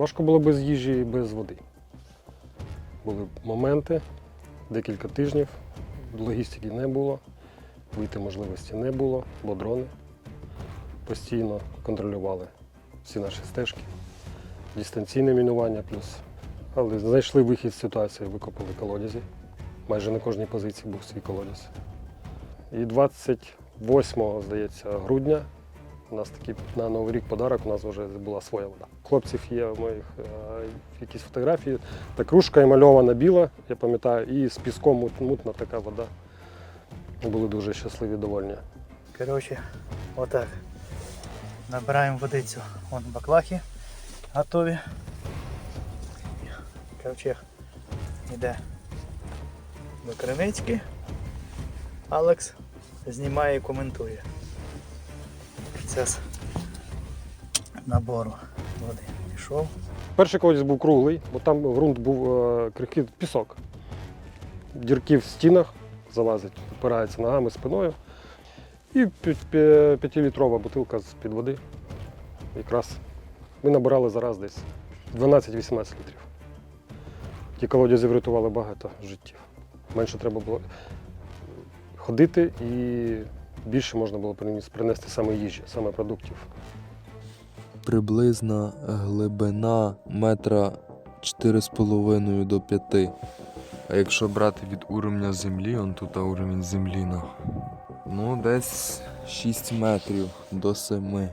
Важко було без їжі і без води. Були моменти, декілька тижнів, логістики не було, вийти можливості не було, бо дрони постійно контролювали всі наші стежки, дистанційне мінування плюс. Але знайшли вихід з ситуації, викопали колодязі. Майже на кожній позиції був свій колодязь. І 28, здається, грудня у нас такий на Новий рік подарок, у нас вже була своя вода. Хлопців є моїх е, якісь фотографії. Та кружка емальована біла, я пам'ятаю, і з піском мут- мутна така вода. Були дуже щасливі, довольні. Коротше, отак. Набираємо водицю. Вон баклахи готові. Ковчег йде до криницьки. Алекс знімає і коментує процес набору води. Пішов. Перший колодязь був круглий, бо там ґрунт був е, крихкий пісок. Дірки в стінах залазить, опирається ногами, спиною. І п'ятилітрова бутилка з-під води. Якраз ми набирали зараз десь 12-18 літрів. Ті колодязі врятували багато життів. Менше треба було ходити і більше можна було принести саме їжі, саме продуктів. Приблизна глибина метра 4,5 до 5. А якщо брати від уровня землі, он тут уровень землі, ну десь 6 метрів до 7.